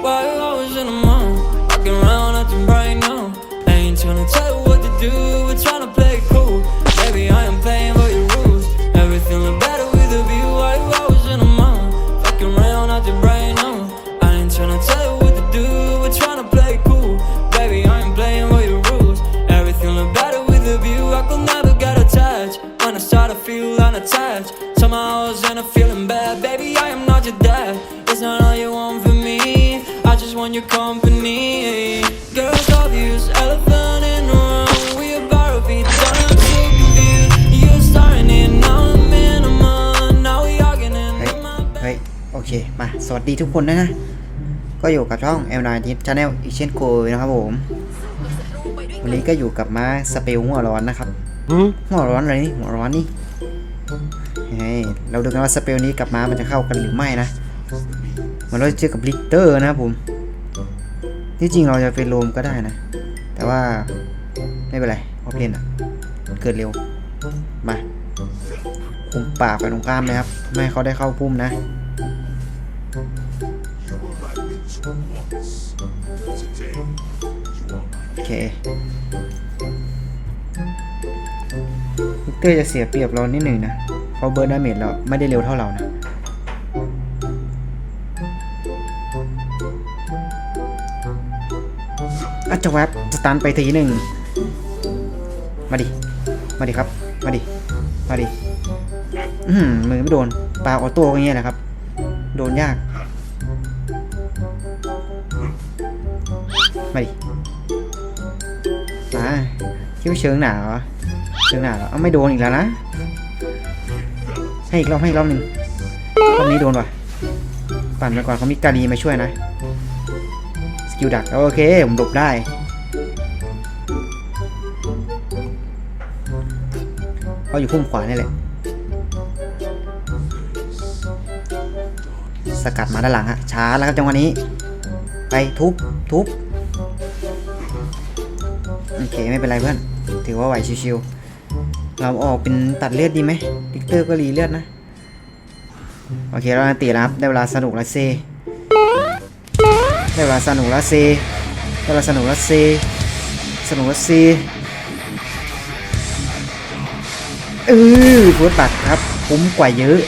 Why you always in the mood? Walking around acting right now. I ain't tryna tell you what to do, we're tryna play it cool. Baby, I am playing by your rules. Everything look better with a view. Why you always in the mood? Walking around acting right now. I ain't tryna tell you what to do, we're tryna play it cool. Baby, I am playing by your rules. Everything look better with a view. I could never get attached. When I start to feel unattached, somehow I was in a feeling bad. Baby, I am not your dad. It's not all you want from me. I just want your company. Girls obvious, elephant in the room. We about to be done. I'm so confused. You're starting it now. I'm in a month. Now we arguing เฮ้ย in my เฮ้ย โอเค มา สวัสดีทุกคนด้วยนะ ก็อยู่กับช่อง m อ t Channel อีกเช่นเคยนะครับผม วันนี้ก็อยู่กับมาสเปลหัวร้อนนะครับ หัวร้อนอะไรนี่ หัวร้อนนี่เฮ้ยเราดูกันว่าสเปลนี้กับม้ามันจะเข้ากันหรือไม่นะมันเราจะเจอกับลิกเตอร์นะครับผม ที่จริงเราจะเป็นโรมก็ได้นะ แต่ว่าไม่เป็นไรเพราะเพนอะมันเกิดเร็ว มาคุมป่าไปตรงข้ามนะครับ ไม่ให้เขาได้เข้าพุ่มนะโอเควิกเตอร์จะเสียเปรียบเรานิดหนึ่งนะเพราเบิร์ดดาเมจเราไม่ได้เร็วเท่าเรานะ จะแวบสตันไปทีหนึ่ง มาดิ มาดิครับ มาดิ มาดิ อืมมือไม่โดน ปลาออโต้อย่างเงี้ยแหละครับ โดนยาก มาดิมาคิดว่าเชิงหนาเหรอ เชิงหนาเหรอเอาไม่โดนอีกแล้วนะ ให้อีกรอบให้อีกรอบหนึ่งรอบนี้โดนว่ะ ปั่นไปก่อนเขามีการีมาช่วยนะ กิลดักโอเค ผมหลบได้ เขาอยู่พุ่มขวานี่แหละ สกัดมาด้านหลังฮะช้าแล้วครับจังหวะนี้ ไปทุบทุบโอเค ไม่เป็นไรเพื่อน ถือว่าไหวชิวๆเราออกเป็นตัดเลือดดีไหมดิกเตอร์ก็รีเลือดนะ โอเค เราตีแล้วครับ ได้เวลาสนุกแล้วเซ ได้เวลาสนุกแล้วเซได้เวลาสนุกแล้วเซสนุกแล้วเซเออโคตรตัดครับคุ้มกว่าเยอะ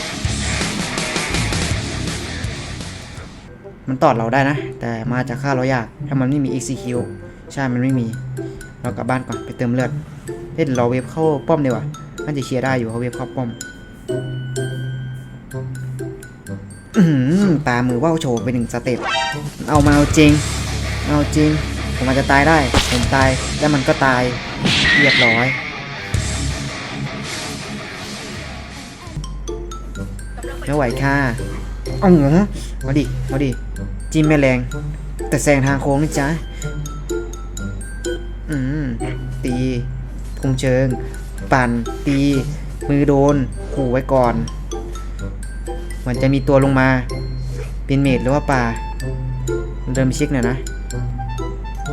มันตอดเราได้นะ แต่มาจะฆ่าเรายาก ถ้ามันไม่มี execute ใช่ มันไม่มี เรากลับบ้านก่อน ไปเติมเลือดเฮ้ยเราเวฟเข้าป้อมดีกว่าน่าจะเคลียร์ได้อยู่เขาเวฟเข้าป้อม อื้อหือตามือว่าวโชว์ไปหนึ่งสเต็ปเอามาเอาจริง เอาจริง ผมอาจจะตายได้ ผมตายแล้วมันก็ตายเรียบร้อยไม่ไหวค่ะเอาหงมาดิมาดิจิ้มแม่แรง แต่แซงทางโค้งนะจ๊ะอืมตีคุมเชิง ปั่นตี มือโดนขู่ไว้ก่อน มันจะมีตัวลงมา เป็นเมดหรือว่าป่าเดินไปเช็คหน่อยนะ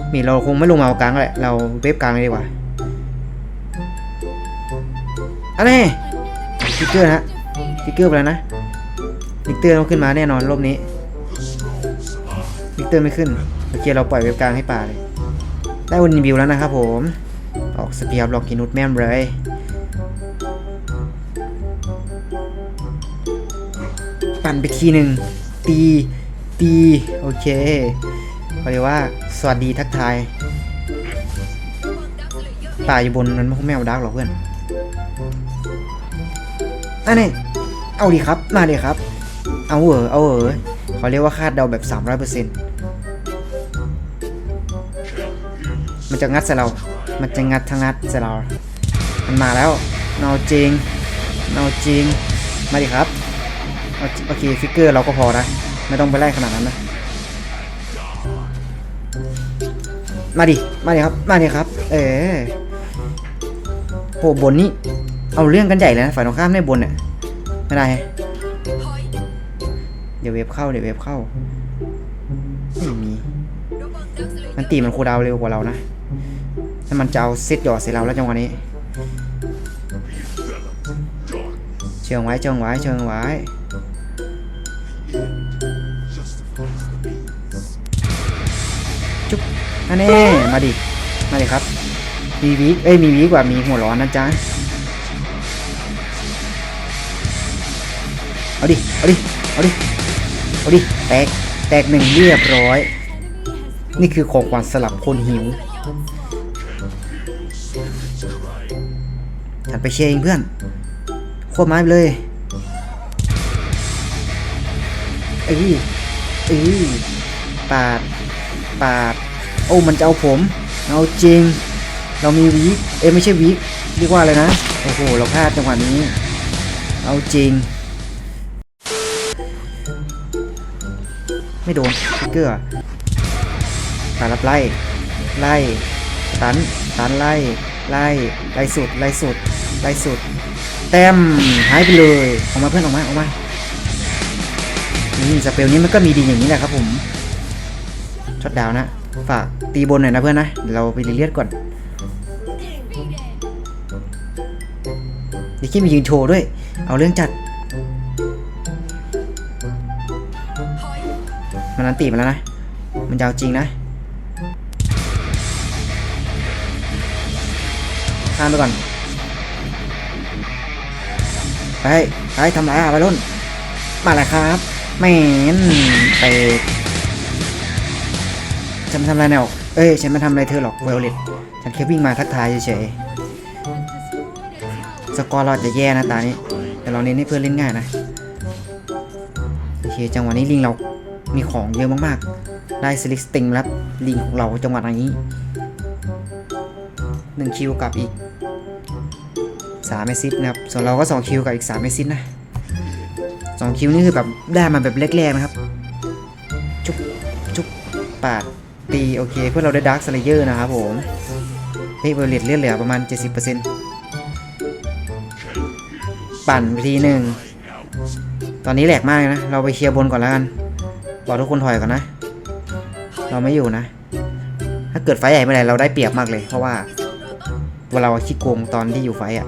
เมดเราคงไม่ลงมาเอากลางแหละเราเวฟกลางเลยดีกว่าอันนี้ฟิกเกอร์นะฮะฟิกเกอร์ไปแล้วนะฟิกเตอร์ต้องขึ้นมาแน่นอนรอบนี้ฟิกเตอร์ไม่ขึ้นโอเคเราปล่อยเวฟกลางให้ป่าเลยได้วันรีวิวแล้วนะครับผมออกสเปียร์บล็อกกินุดแม่มเลย ปั่นไปทีหนึ่งตีตีโอเคเขาเรียกว่า สวัสดีทักทายป่าอยู่บนนั้นไม่เอาดักหรอกเพื่อนอันนี้เอาดีครับ มาดีครับ เอาเหอเอาเหอเขาเรียกว่าคาดเดาแบบ 300%มันจะงัดใส่เรา มันจะงัดทั้งงัดใส่เรา มันมาแล้วเอาจริงเอาจริง มาดิครับ โอเคฟิกเกอร์เราก็พอนะ ไม่ต้องไปไล่ขนาดนั้นนะ มาดิ มาดิครับ มาดิครับ เออโหบนนี่เอาเรื่องกันใหญ่เลยนะ ฝ่ายตรงข้ามในบนเนี่ยไม่ได้เดี๋ยวเวฟเข้าเดี๋ยวเวฟเข้าไม่มีมันตีมันคูดาวเร็วกว่าเรานะถ้ามันจะเอาเซตหยอดใส่เราแล้วจังหวะนี้เชิงไว้เชิงไว้เชิงไว้ อันนี้มาดิ มาดิครับ มีวีเอ้ย มีวีกว่า มีหัวร้อนนะจ๊ะ เอาดิ เอาดิ เอาดิ เอาดิ แตก แตกหนึ่งเรียบร้อย นี่คือของขวัญสลับคนหิวฉันไปเชียร์เองเพื่อนโคตรไม้ไปเลยเอ้ยเอ้ยปาด ปาด โอ้มันจะเอาผมเอาจริง เรามีวีคเอ้ไม่ใช่วีคเรียกว่าอะไรนะโอ้โหเราพลาดจังหวะนี้ เอาจริง ไม่โดนสติ๊กเกอร์ปารับไล่ไล่ตันตันไล่ไล่ไล่สุดไล่สุดไล่สุด แต้มหายไปเลยออกมาเพื่อนออกมาออกมานี่สเปลนี้มันก็มีดีอย่างนี้แหละครับผมช็อตดาวน์นะ ฝากตีบนหน่อยนะเพื่อนนะเดี๋ยวเราไปรีเลียดก่อนดิคิมียืนโชว์ด้วย เอาเรื่องจัด มันนันตีมาแล้วนะ มันยาวจริงนะข้ามไปก่อน ไป ไปทำอะไปรุ่นมาแล้วครับแมนเตะ ฉันมาทำอะไรแนวเอ้ย ฉันมาทำอะไรเธอหรอกไวโอเลตฉันแค่วิ่งมาทักทายเฉยๆสกอร์เราจะแย่นะตานี้ แต่เราเน้นให้เพื่อนเล่นง่ายนะ โอเค จังหวะนี้ลิงเรามีของเยอะมากๆ ได้สลิกสติงแล้วลิงของเราจังหวะนี้หนึ่งคิวกับอีกสามเมซิสนะครับส่วนเราก็สองคิวกับอีกสามเมซิสนะสองคิวนี่คือแบบได้มาแบบแรกๆนะครับ จุ๊บจุ๊บปาด ตี โอเค เพื่อเราได้ดาร์คสเลเยอร์นะครับผมเฮ้ยเวลเลตเลือดเหลือประมาณ 70%ปั่นไปทีหนึ่ง ตอนนี้แหลกมากนะ เราไปเคลียร์บนก่อนแล้วกัน บอกทุกคนถอยก่อนนะ เราไม่อยู่นะ ถ้าเกิดไฟใหญ่เมื่อไหร่เราได้เปรียบมากเลย เพราะว่าเวลาเราขี้โกงตอนที่อยู่ไฟอะ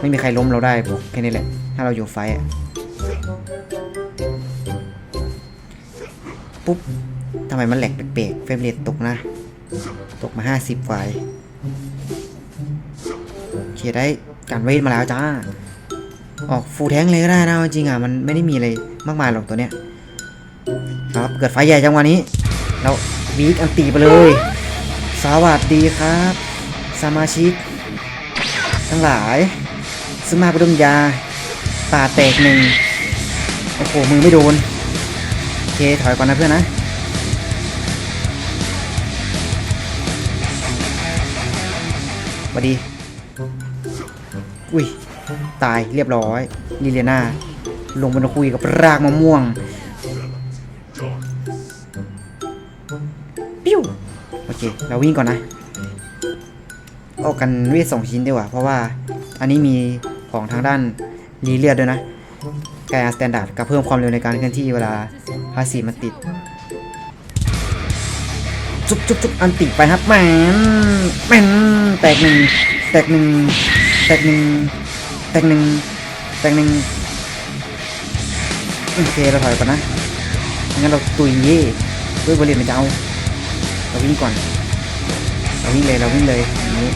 ไม่มีใครล้มเราได้บอกแค่นี้แหละ ถ้าเราอยู่ไฟอะ ปุ๊บ ทำไมมันแหลกแปลกๆเฟรมเรทตกนะ ตกมา 50กว่าโอเคได้การเวทมาแล้วจ้า ออกฟูแทงเลยก็ได้นะจริงอะมันไม่ได้มีอะไรมากมายหรอกตัวเนี้ยครับเกิดไฟใหญ่จังวะนี้เราวีคอันตีไปเลย สวัสดีครับ สมาชิก ทั้งหลายซื้อมาประดมยาตาแตกหนึ่งโอ้โหมือไม่โดน โอเคถอยก่อนนะเพื่อนนะ วัสดี อุ้ย ตายเรียบร้อยลิเลียนาลงไปคุยกับรากมะม่วงปิ้วโอเค เราวิ่งก่อนนะออกกันเวทสองชิ้นดีกว่า เพราะว่าอันนี้มีของทางด้านรีเลียดด้วยนะกายอาสแตนดาร์ดกับเพิ่มความเร็วในการเคลื่อนที่เวลาพาสีมันติด จุ๊บจุ๊บจุ๊บอันติไปครับแมน กหนึ่งแตกหนึ่งแตกหนึ่งแตกหนึ่งแตกหนึ่งโอเคเราถอยก่อนนะงั้นเราตุยเย่ด้วยบริเวณมันจะเอาเราวิ่งก่อน เราวิ่งเลยเราวิ่งเลยอย่างนี้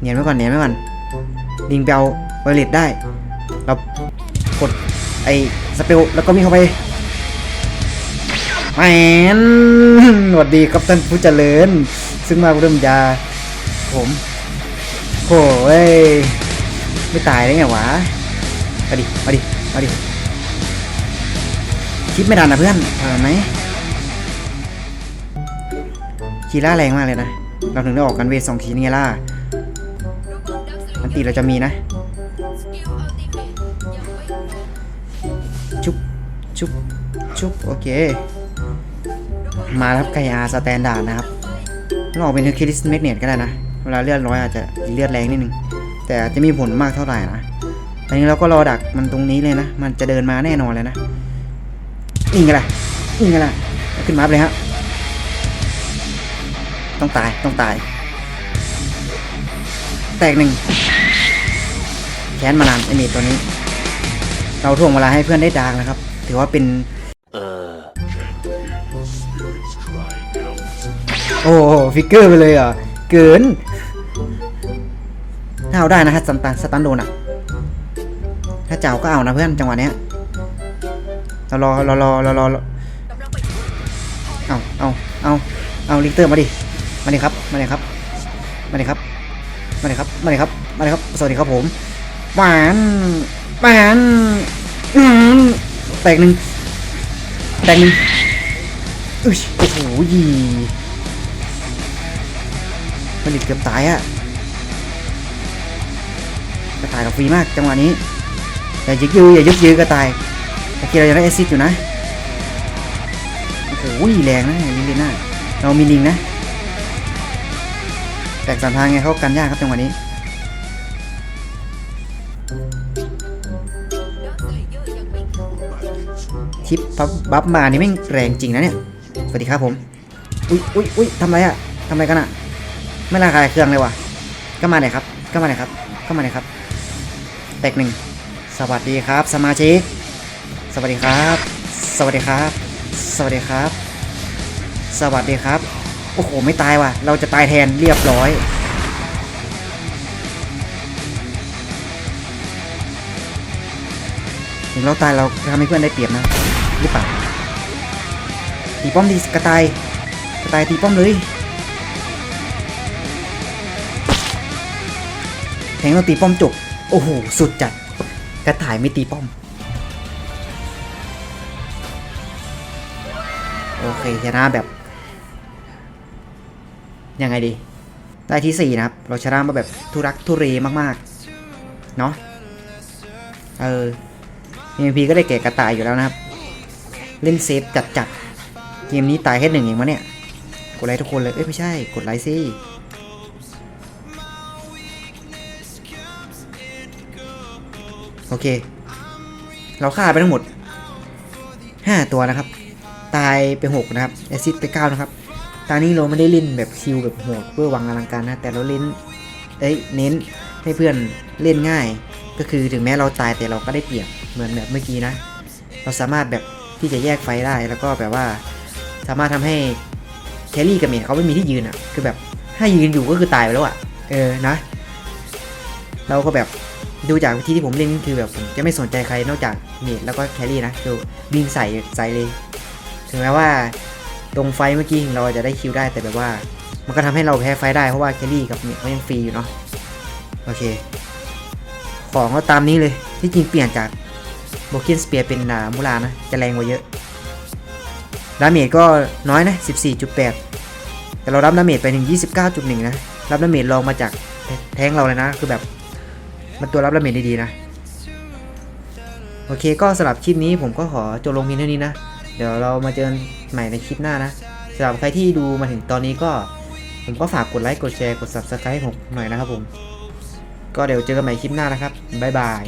เนียนไว้ก่อนเนียนไว้ก่อนลิงเบลไวเลตได้ เรากดไอ้สเปลแล้วก็วิ่งเข้าไป แหมนสวัสดีครับท่านผู้เจริญ ซึ่งมาเริ่มยา ผมโอ้ยไม่ตายได้ไงวะ มาดิ มาดิ มาดิ คิดไม่ทันนะเพื่อนเออไหมคีล่าแรงมากเลยนะ เราถึงได้ออกกันเวทสองทีนี่ล่ะมันตีเราจะมีนะ ชุบ ชุบ ชุบ โอเค มาครับไกอาสแตนดาร์ดนะครับเราออกเป็นเฮอร์คิลิสเมกเนตก็ได้นะ เวลาเลือดร้อยอาจจะเลือดแรงนิดนึง แต่จะมีผลมากเท่าไหร่นะตอนนี้เราก็รอดักมันตรงนี้เลยนะ มันจะเดินมาแน่นอนเลยนะนี่ไงล่ะนี่ไงล่ะขึ้นมาเลยฮะต้องตายต้องตาย แตกหนึ่งแค้นมานานไอเมดตัวนี้ เราถ่วงเวลาให้เพื่อนได้ดาร์กนะครับ ถือว่าเป็น โอ้โหฟิกเกอร์ไปเลยเหรอะเกินถ้าเอาได้นะฮะสตันสตันโดนอะ ถ้าเจ้าก็เอานะเพื่อนจังหวะเนี้ยเรารอเรารอเรารอเอาเอาเอาเอาลิกเตอร์มาดิ มาดิครับ มาดิครับ มาดิครับ มาดิครับ มาดิครับ มาดิครับ สวัสดีครับผมหวานหวานอืมแตกหนึ่งแตกหนึ่งอุ้ยโอ้โหยี มันเกือบตายอะกระต่ายเราฟรีมากจังหวะนี้อย่ายึกยืออย่ายึกยือกระต่ายโอเคเราจะได้แอซิสต์อยู่นะโอ้โหแรงนะลิงลิน่าเรามีลิงนะแตกสามทางไงเขากันยากครับจังหวะนี้ทิปบัฟบัฟมานี่แม่งแรงจริงนะเนี่ยสวัสดีครับผมอุ้ยอุ้ยอุ้ยทำไรอะทำไรกันอะ ไม่น่าขายเครื่องเลยว่ะ ก็มาหน่อยครับ ก็มาหน่อยครับ ก็มาหน่อยครับ แตกหนึ่ง สวัสดีครับ สมาชิก สวัสดีครับ สวัสดีครับ สวัสดีครับ สวัสดีครับ โอ้โห ไม่ตายว่ะ เราจะตายแทนเรียบร้อยถึงเราตายเราทำให้เพื่อนได้เปรียบนะหรือเปล่าตีป้อมดีกระต่ายกระต่ายตีป้อมเลย แทงเราตีป้อมจบ โอ้โห สุดจัด กระต่ายไม่ตีป้อม โอเคชนะแบบ ยังไงดี ได้ที่ 4 นะครับ เราชนะมาแบบทุรักทุเรมากๆ เนาะเออ MVP ก็ได้แก่กระต่ายอยู่แล้วนะครับ เล่นเซฟจัดจัดๆเกมนี้ตายแค่หนึ่งเองวะเนี่ย กดไลค์ทุกคนเลย เอ้ย ไม่ใช่ กดไลค์สิ โอเค เราฆ่าไปทั้งหมด 5 ตัวนะครับ ตายไป 6 นะครับแอซิดไป 9 นะครับ ตอนนี้เราไม่ได้เล่นแบบคิวแบบโหดเพื่อวังอลังการนะ แต่เราเล่นเอ้ยเน้นให้เพื่อนเล่นง่าย ก็คือถึงแม้เราตายแต่เราก็ได้เปรียบเหมือนแบบเมื่อกี้นะ เราสามารถแบบที่จะแยกไฟได้แล้วก็แบบว่า สามารถทำให้แคลรี่กับเมจเขาไม่มีที่ยืนอะ คือแบบถ้ายืนอยู่ก็คือตายไปแล้วอะ เออนะ เราก็แบบ ดูจากวิธีที่ผมเล่นคือแบบผมจะไม่สนใจใครนอกจากเมจแล้วก็แครี่นะดูวิ่งใส่ใส่เลยถึงแม้ว่าตรงไฟเมื่อกี้เราจะได้คิวได้แต่แบบว่า มันก็ทำให้เราแพ้ไฟได้เพราะว่าแครี่กับเมจเขายังฟรีอยู่เนาะโอเค ของก็ตามนี้เลยที่จริงเปลี่ยนจากโบกินสเปียร์เป็นนามูลานะจะแรงกว่าเยอะดาเมจก็น้อยนะ 14.8 แต่เรารับดาเมจไปถึง29.1 นะ รับดาเมจรองมาจากแทงเราเลยนะ คือแบบ มันตัวรับละเมจดีๆนะ โอเคก็สำหรับคลิปนี้ผมก็ขอจบลงเพียงเท่านี้นะ เดี๋ยวเรามาเจอกันใหม่ในคลิปหน้านะสำหรับใครที่ดูมาถึงตอนนี้ก็ ผมก็ฝากกดไลค์กดแชร์กด subscribe ให้ผมหน่อยนะครับผม ก็เดี๋ยวเจอกันใหม่คลิปหน้านะครับบ๊ายบาย